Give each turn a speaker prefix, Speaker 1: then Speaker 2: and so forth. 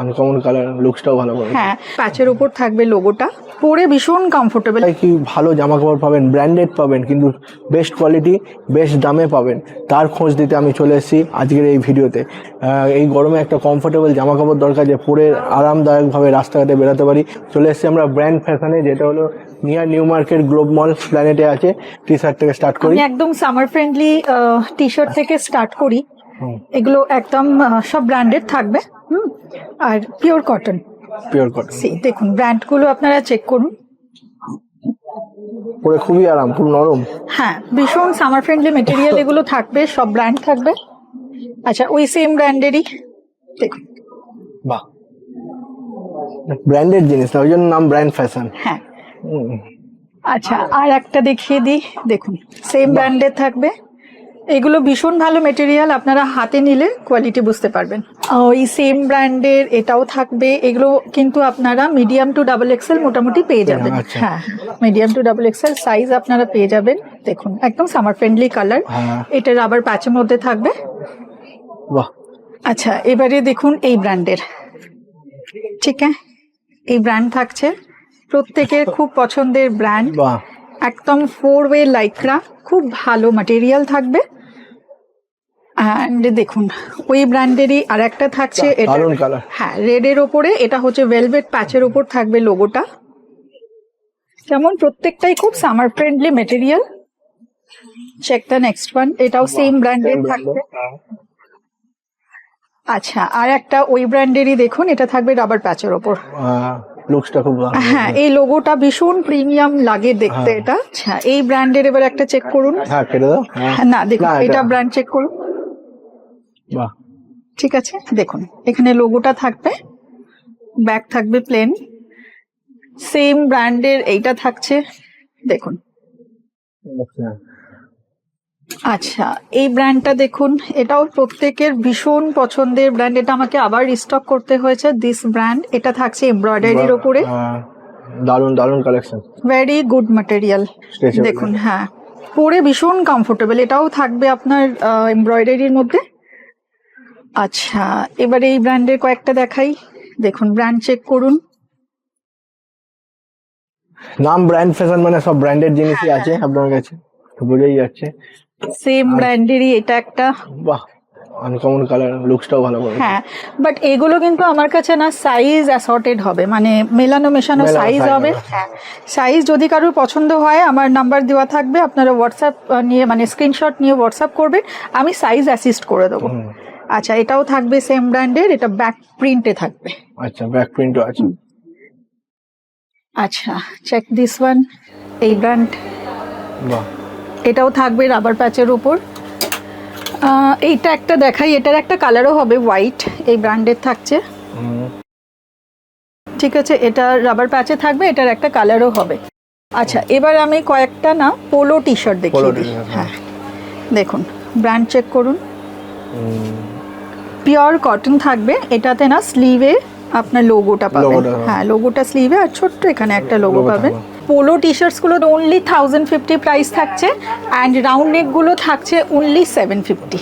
Speaker 1: Uncommon colour লুকসটাও ভালো করে
Speaker 2: হ্যাঁ প্যাচের উপর থাকবে লোগোটা পরে ভীষণ কমফোর্টেবল
Speaker 1: কি ভালো জামা কাপড় পাবেন ব্র্যান্ডেড পাবেন কিন্তু বেস্ট কোয়ালিটি বেস্ট দামে পাবেন। তার খোঁজ দিতে আমি চলে এসেছি আজকের এই ভিডিওতে। এই গরমে একটা কমফোর্টেবল জামা কাপড় দরকার যে পরে আরামদায়কভাবে রাস্তাঘাটে বেরোতে পারি। চলে এসেছি আমরা ব্র্যান্ড ফ্যাশনে যেটা হলো near New Market Globe Mall প্ল্যানেটে আছে। টি শার্ট থেকে স্টার্ট করি।
Speaker 2: একদম সামার ফ্রেন্ডলি টি শার্ট থেকে স্টার্ট করি। এগুলো একদম সব ব্র্যান্ডেড থাকবে। আর পিওর কটন
Speaker 1: পিওর কটন
Speaker 2: সি দেখুন ব্র্যান্ডগুলো আপনারা চেক করুন।
Speaker 1: পরে খুবই আরাম খুব নরম।
Speaker 2: হ্যাঁ ভীষণ সামার ফ্রেন্ডলি মেটেরিয়াল এগুলো থাকবে সব ব্র্যান্ড থাকবে। আচ্ছা ওই সেম ব্র্যান্ডেরই দেখুন।
Speaker 1: বাহ। ব্র্যান্ডেড জিনিস না ওই জন্য নাম ব্র্যান্ড ফ্যাশন
Speaker 2: হ্যাঁ। আচ্ছা আর একটা দেখিয়ে দিই দেখুন সেম ব্র্যান্ডের থাকবে। এগুলো ভীষণ ভালো মেটেরিয়াল আপনারা হাতে নিলে কোয়ালিটি বুঝতে পারবেন। ওই সেম ব্র্যান্ডের এটাও থাকবে এগুলো কিন্তু আপনারা মিডিয়াম টু ডাবল এক্সেল মোটামুটি পেয়ে যাবেন।
Speaker 1: আচ্ছা।
Speaker 2: হ্যাঁ medium to double XL size আপনারা পেয়ে যাবেন দেখুন একদম সামার ফ্রেন্ডলি কালার এটা রাবার প্যাচের মধ্যে থাকবে।
Speaker 1: বাহ।
Speaker 2: আচ্ছা এবারে দেখুন এই ব্র্যান্ডের ঠিক আছে? এই ব্র্যান্ড থাকছে। প্রত্যেকের খুব পছন্দের ব্র্যান্ড একদম ফোর ওয়ে লাইকরা খুব ভালো ম্যাটেরিয়াল থাকবে। অ্যান্ড দেখুন ওই ব্র্যান্ডেরই আর একটা থাকছে এটা
Speaker 1: দারুণ কালার
Speaker 2: হ্যাঁ রেডের ওপরে এটা হচ্ছে ভেলভেট প্যাচের ওপর থাকবে লোগোটা যেমন প্রত্যেকটাই খুব summer friendly material check the next one এটাও সেম ব্র্যান্ডের থাকবে। আচ্ছা আর একটা ওই ব্র্যান্ডেরই দেখুন এটা থাকবে রাবার প্যাচের ওপর।
Speaker 1: লুকসটা খুব
Speaker 2: হ্যাঁ এই লোগোটা ভীষণ প্রিমিয়াম লাগে দেখতে এটা। আচ্ছা এই ব্র্যান্ডের এবার একটা চেক করুন।
Speaker 1: হ্যাঁ কেটে দাও। হ্যাঁ।
Speaker 2: হ্যাঁ, না দেখুন
Speaker 1: এটা
Speaker 2: ব্র্যান্ড চেক করুন।
Speaker 1: বাহ।
Speaker 2: ঠিক আছে? দেখুন এখানে লোগোটা থাকবে ব্যাক থাকবে প্লেন সেম ব্র্যান্ডের এইটা থাকছে দেখুন।
Speaker 1: আচ্ছা।
Speaker 2: আচ্ছা এই ব্র্যান্ডটা দেখুন এটাও প্রত্যেকের ভীষণ পছন্দের ব্র্যান্ড এটা আমাকে আবার রিস্টক করতে হয়েছে দিস ব্র্যান্ড এটা থাকছে এমব্রয়ডারির ওপরে।
Speaker 1: দারুণ দারুণ কালেকশন
Speaker 2: ভেরি গুড ম্যাটেরিয়াল. দেখুন হ্যাঁ। পরে ভীষণ কমফোর্টেবল এটাও থাকবে আপনার এমব্রয়ডারির মধ্যে। আচ্ছা এবারে এই ব্র্যান্ডের কয়েকটা দেখাই। দেখুন ব্র্যান্ড চেক করুন।
Speaker 1: নাম ব্র্যান্ড ফ্যাশন মানে সব ব্র্যান্ডেড জিনিসই আছে আপনার কাছে বোঝাই যাচ্ছে।
Speaker 2: সেম ব্র্যান্ডেরই এটা একটা।
Speaker 1: বাহ আনকমন কালার লুকসটাও ভালো করে
Speaker 2: হ্যাঁ বাট এগুলো কিন্তু আমার কাছে না সাইজ অ্যাসর্টেড হবে মানে মেলানো মেশানো সাইজ হবে।
Speaker 1: হবে।
Speaker 2: হ্যাঁ সাইজ যদি কারোর পছন্দ হয় আমার নাম্বার দেওয়া থাকবে আপনারা হোয়াটসঅ্যাপ নিয়ে মানে স্ক্রিনশট নিয়ে হোয়াটসঅ্যাপ করবেন আমি সাইজ অ্যাসিস্ট করে দেবো। আচ্ছা এটাও থাকবে সেম ব্র্যান্ডের এটা ব্যাক প্রিন্টে থাকবে।
Speaker 1: আচ্ছা ব্যাক প্রিন্টও আছে।
Speaker 2: আচ্ছা চেক দিস ওয়ান এই ব্র্যান্ড
Speaker 1: বাহ।
Speaker 2: এটাও থাকবে রাবার প্যাচের উপর। এইটা একটা দেখাই এটার একটা কালারও হবে হোয়াইট এই ব্র্যান্ডের থাকছে। ঠিক আছে এটা রাবার প্যাচে থাকবে এটার একটা কালারও হবে। আচ্ছা এবার আমি কয়েকটা না পোলো টি শার্ট দেখিয়ে দিই। হ্যাঁ। দেখুন ব্র্যান্ড চেক করুন। পিওর কটন থাকবে। এটাতে না স্লিভে আপনার লোগোটা পাবেন।
Speaker 1: হ্যাঁ।
Speaker 2: হ্যাঁ লোগোটা স্লিভে আর ছোট্ট এখানে একটা লোগো পাবেন। পোলো টি শার্টসগুলোর অনলি থাউজেন্ড ফিফটি প্রাইস থাকছে অ্যান্ড রাউন্ড নেকগুলো থাকছে অনলি সেভেন ফিফটি